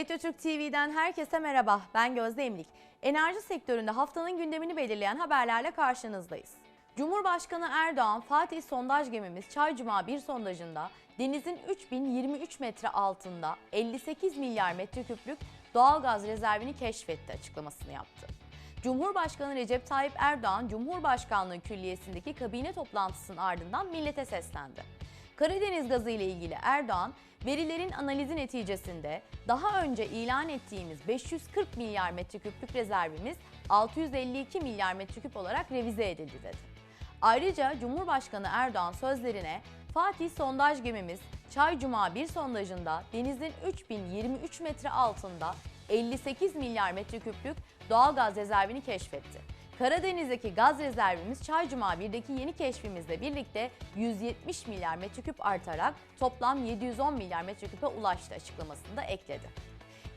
FETÖ-Türk TV'den herkese merhaba. Ben Gözde Emlik. Enerji sektöründe haftanın gündemini belirleyen haberlerle karşınızdayız. Cumhurbaşkanı Erdoğan, Fatih sondaj gemimiz Çaycuma 1 sondajında denizin 3023 metre altında 58 milyar metreküplük doğalgaz rezervini keşfetti açıklamasını yaptı. Cumhurbaşkanı Recep Tayyip Erdoğan, Cumhurbaşkanlığı Külliyesi'ndeki kabine toplantısının ardından millete seslendi. Karadeniz gazı ile ilgili Erdoğan, verilerin analizi neticesinde daha önce ilan ettiğimiz 540 milyar metreküplük rezervimiz 652 milyar metreküp olarak revize edildi dedi. Ayrıca Cumhurbaşkanı Erdoğan sözlerine Fatih sondaj gemimiz Çaycuma 1 sondajında denizin 3023 metre altında 58 milyar metreküplük doğalgaz rezervini keşfetti. Karadeniz'deki gaz rezervimiz Çaycuma 1'deki yeni keşfimizle birlikte 170 milyar metreküp artarak toplam 710 milyar metreküpe ulaştı açıklamasında ekledi.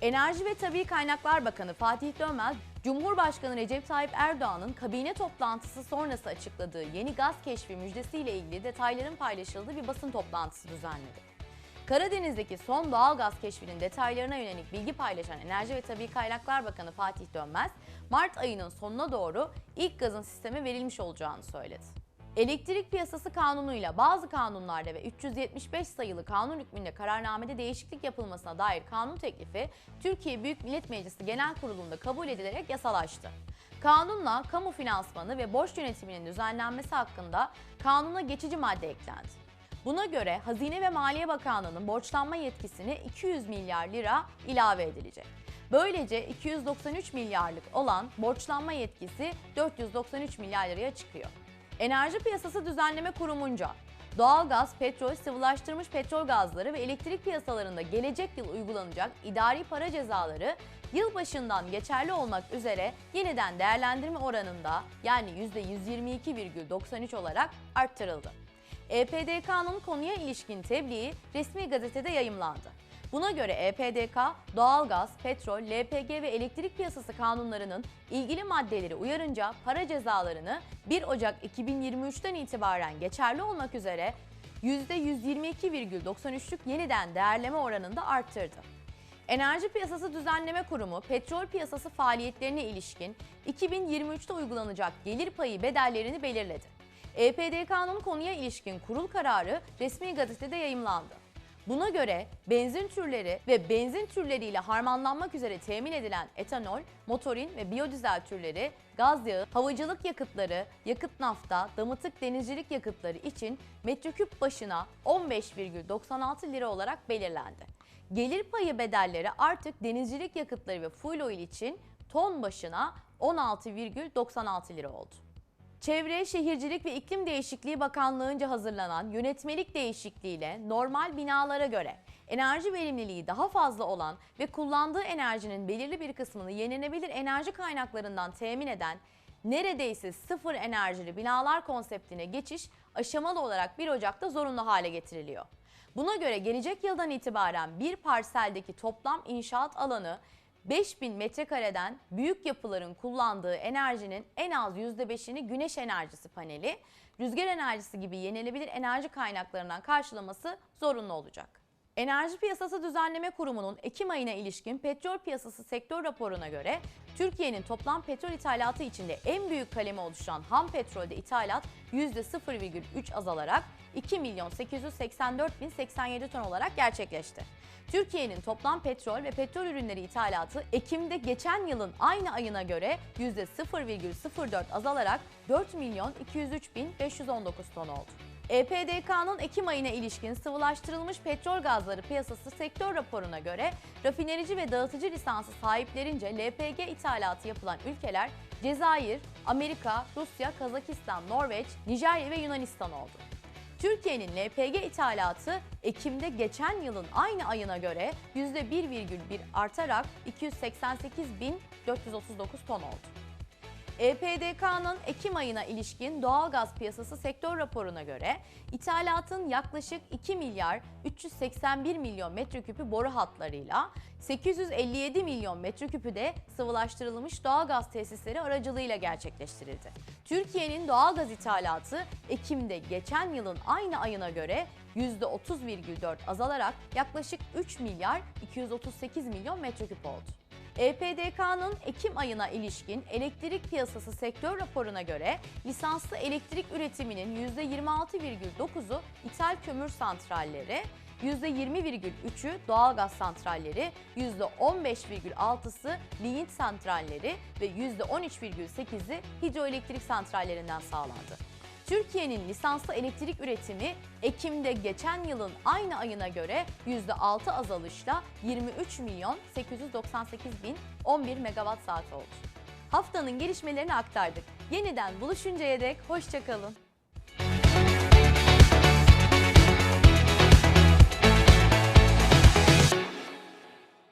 Enerji ve Tabii Kaynaklar Bakanı Fatih Dönmez, Cumhurbaşkanı Recep Tayyip Erdoğan'ın kabine toplantısı sonrası açıkladığı yeni gaz keşfi müjdesiyle ilgili detayların paylaşıldığı bir basın toplantısı düzenledi. Karadeniz'deki son doğal gaz keşfinin detaylarına yönelik bilgi paylaşan Enerji ve Tabii Kaynaklar Bakanı Fatih Dönmez, Mart ayının sonuna doğru ilk gazın sisteme verilmiş olacağını söyledi. Elektrik Piyasası Kanunu'yla bazı kanunlarda ve 375 sayılı kanun hükmünde kararnamede değişiklik yapılmasına dair kanun teklifi Türkiye Büyük Millet Meclisi Genel Kurulu'nda kabul edilerek yasalaştı. Kanunla kamu finansmanı ve borç yönetiminin düzenlenmesi hakkında kanuna geçici madde eklendi. Buna göre Hazine ve Maliye Bakanlığı'nın borçlanma yetkisine 200 milyar lira ilave edilecek. Böylece 293 milyarlık olan borçlanma yetkisi 493 milyar liraya çıkıyor. Enerji Piyasası Düzenleme Kurumunca doğalgaz, petrol, sıvılaştırmış petrol gazları ve elektrik piyasalarında gelecek yıl uygulanacak idari para cezaları yılbaşından geçerli olmak üzere yeniden değerlendirme oranında yani %122,93 olarak arttırıldı. EPDK'nın konuya ilişkin tebliği resmi gazetede yayımlandı. Buna göre EPDK, doğalgaz, petrol, LPG ve elektrik piyasası kanunlarının ilgili maddeleri uyarınca para cezalarını 1 Ocak 2023'ten itibaren geçerli olmak üzere %122,93'lük yeniden değerleme oranında arttırdı. Enerji Piyasası Düzenleme Kurumu petrol piyasası faaliyetlerine ilişkin 2023'te uygulanacak gelir payı bedellerini belirledi. EPDK'nın konuya ilişkin kurul kararı resmi gazetede yayımlandı. Buna göre benzin türleri ve benzin türleriyle harmanlanmak üzere temin edilen etanol, motorin ve biyodizel türleri, gaz yağı, havacılık yakıtları, yakıt nafta, damıtık denizcilik yakıtları için metreküp başına 15,96 lira olarak belirlendi. Gelir payı bedelleri artık denizcilik yakıtları ve fuel oil için ton başına 16,96 lira oldu. Çevre, Şehircilik ve İklim Değişikliği Bakanlığı'nca hazırlanan yönetmelik değişikliğiyle normal binalara göre enerji verimliliği daha fazla olan ve kullandığı enerjinin belirli bir kısmını yenilenebilir enerji kaynaklarından temin eden neredeyse sıfır enerjili binalar konseptine geçiş aşamalı olarak 1 Ocak'ta zorunlu hale getiriliyor. Buna göre gelecek yıldan itibaren bir parseldeki toplam inşaat alanı 5000 metrekareden büyük yapıların kullandığı enerjinin en az %5'ini güneş enerjisi paneli, rüzgar enerjisi gibi yenilebilir enerji kaynaklarından karşılaması zorunlu olacak. Enerji Piyasası Düzenleme Kurumu'nun Ekim ayına ilişkin petrol piyasası sektör raporuna göre Türkiye'nin toplam petrol ithalatı içinde en büyük kalemi oluşturan ham petrolde ithalat %0,3 azalarak 2 milyon 884 bin 87 ton olarak gerçekleşti. Türkiye'nin toplam petrol ve petrol ürünleri ithalatı Ekim'de geçen yılın aynı ayına göre %0,04 azalarak 4 milyon 203 bin 519 ton oldu. EPDK'nın Ekim ayına ilişkin sıvılaştırılmış petrol gazları piyasası sektör raporuna göre rafinerici ve dağıtıcı lisansı sahiplerince LPG ithalatı yapılan ülkeler Cezayir, Amerika, Rusya, Kazakistan, Norveç, Nijerya ve Yunanistan oldu. Türkiye'nin LPG ithalatı Ekim'de geçen yılın aynı ayına göre %1,1 artarak 288.439 ton oldu. EPDK'nın Ekim ayına ilişkin doğalgaz piyasası sektör raporuna göre ithalatın yaklaşık 2 milyar 381 milyon metreküpü boru hatlarıyla 857 milyon metreküpü de sıvılaştırılmış doğalgaz tesisleri aracılığıyla gerçekleştirildi. Türkiye'nin doğalgaz ithalatı Ekim'de geçen yılın aynı ayına göre %30,4 azalarak yaklaşık 3 milyar 238 milyon metreküp oldu. EPDK'nın Ekim ayına ilişkin elektrik piyasası sektör raporuna göre lisanslı elektrik üretiminin %26,9'u ithal kömür santralleri, %20,3'ü doğalgaz santralleri, %15,6'sı lignit santralleri ve %13,8'i hidroelektrik santrallerinden sağlandı. Türkiye'nin lisanslı elektrik üretimi Ekim'de geçen yılın aynı ayına göre %6 azalışla 23 milyon 898 bin 11 megawatt saat oldu. Haftanın gelişmelerini aktardık. Yeniden buluşuncaya dek hoşçakalın.